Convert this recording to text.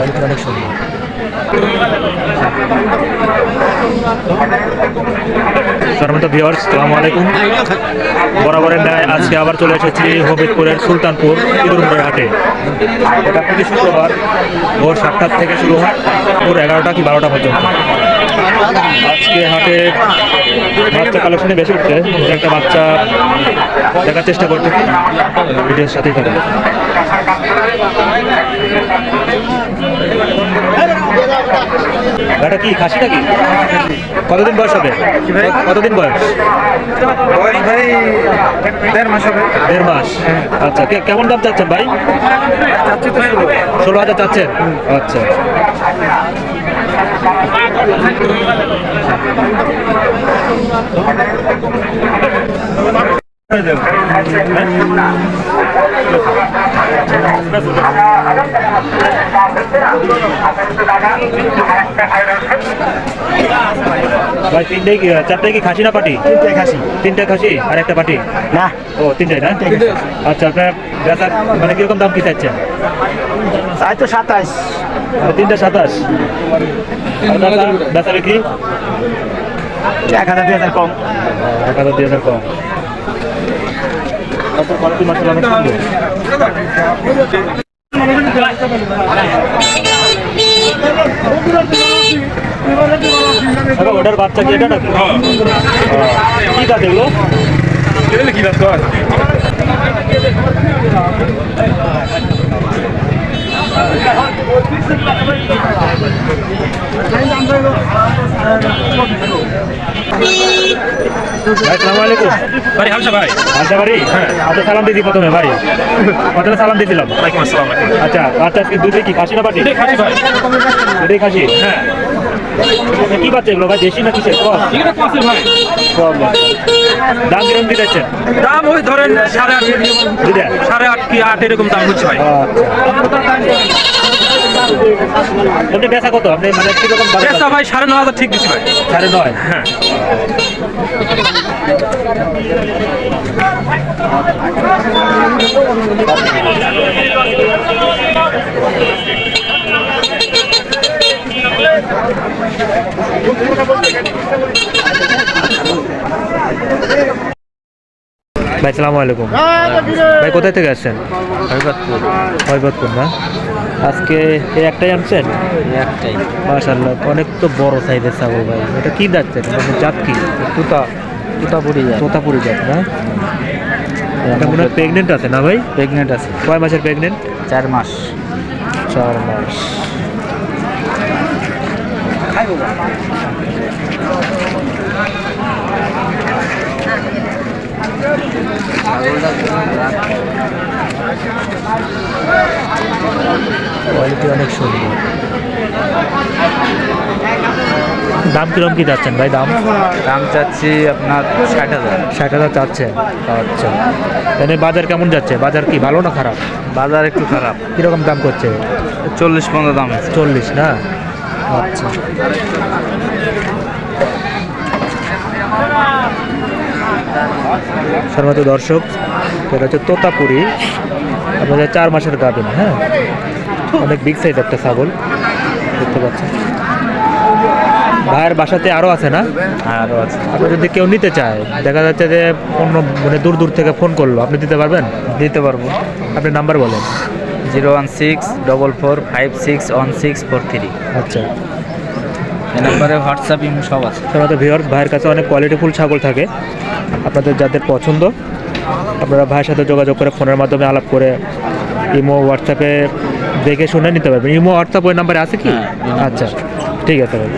গাড়িটা অনেক আলাইকুম। বরাবরের ন্যায় আজকে আবার চলে এসেছি হবিবপুরের সুলতানপুর ইদুরমুড়ের হাটে। এটা প্রতি শুক্রবার ভোর সাতটার থেকে শুরু হয়, ভোর এগারোটা কি বারোটা পর্যন্ত। আজকে হাটে বাচ্চা কালেকশনে বেশি উঠছে, একটা বাচ্চা দেখার চেষ্টা করতে ভিডিওর সাথেই থাকবে এটা কি খাসি নাকি কতদিন বয়স হবে? কতদিন বয়স? বয়স ভাই দেড় মাস হবে। দেড় মাস। আচ্ছা কে- কেমন দাম চাচ্ছেন ভাই? ষোলো হাজার চাচ্ছেন? আচ্ছা। ভাই কি চারটে কি খাসি না পাটি? তিনটে খাসি। তিনটে খাসি? আর একটা পাটি? না। ও তিনটে না? আচ্ছা আপনার মানে কীরকম দাম কি চাচ্ছেন চাই তো সাতাইশ আর তিনটে সাতাশ। বেচা বিক্রি? এক হাজার দুই হাজার কম। এক হাজার দুই হাজার কম। তারপর কোয়ালিটি মাসের অনেক সুন্দর আচ্ছা, ওটার বাচ্চা কি? এটা নাকি? আহ, কি এগুলো? কি সালাম হামসা ভাই। আচ্ছা হ্যাঁ। আচ্ছা সালাম দিদি প্রথমে ভাই। প্রথমে সালাম দিয়েছিলাম ওয়ালাইকুম আসসালাম আচ্ছা আচ্ছা আজকে দুধে কি খাসি না এটাই খাসি ভাই। দুটোই খাসি? হ্যাঁ। কি বাচ্চা এগুলো ভাই? দেশি না কিসের ভাই? দাম কীরকম দিতেছেন দাম ওই ধরেন সাড়ে আট সাড়ে আট কি আট এরকম দাম হচ্ছে ভাই। আপনি বেচা কত? আপনি মানে কীরকম চেষ্টা ভাই সাড়ে ন হাজার ঠিক দিচ্ছি ভাই। সাড়ে নয়? হ্যাঁ। ভাই সালামু আলাইকুম। ভাই কোথায় থেকে আসছেন? হরিবতপুর না? আজকে এই একটাই আনছেন? একটাই। মাশাল্লাহ অনেক তো বড় সাইজের ছাগল ভাই। এটা কি যাচ্ছেন মানে জাত কি? তুতা তুতা পড়ে যায় তোতাপুরি জাত না? এটা মনে হয় প্রেগনেন্ট আছে না ভাই? প্রেগনেন্ট আছে। কয় মাসের প্রেগনেন্ট চার মাস। চার মাস। কোয়ালিটি অনেক সুন্দর। দাম কিরম কি যাচ্ছেন ভাই? দাম? দাম চাচ্ছি আপনার ষাট হাজার। ষাট হাজার চাচ্ছেন আচ্ছা। এনে বাজার কেমন যাচ্ছে? বাজার কি ভালো না খারাপ? বাজার একটু খারাপ। কীরকম দাম করছে? চল্লিশ পনেরো দাম চল্লিশ না? আচ্ছা। সম্মানিত দর্শক এটা হচ্ছে তোতাপুরি। আপনাদের চার মাসের গাভিন হ্যাঁ? অনেক বিগ সাইজ একটা ছাগল দেখতে পাচ্ছেন। ভাইয়ের বাসাতে আরও আছে না? হ্যাঁ আরও আছে। আপনি যদি কেউ নিতে চায় দেখা যাচ্ছে যে অন্য মানে দূর দূর থেকে ফোন করল আপনি দিতে পারবেন? দিতে পারব। আপনি নাম্বার বলেন। Zero one six double four five six one six four three. আচ্ছা। এই নাম্বারে হোয়াটসঅ্যাপ ইমো সব আছে। সাধারণত ভিওর ভাইয়ের কাছে অনেক কোয়ালিটিফুল ছাগল থাকে। আপনাদের যাদের পছন্দ আপনারা ভাইয়ের সাথে যোগাযোগ করে ফোনের মাধ্যমে আলাপ করে ইমো হোয়াটসঅ্যাপে দেখে শুনে নিতে পারবেন। ইমো হোয়াটসঅ্যাপ ওই নাম্বারে আছে কি? হ্যাঁ, আচ্ছা ঠিক আছে ভাই।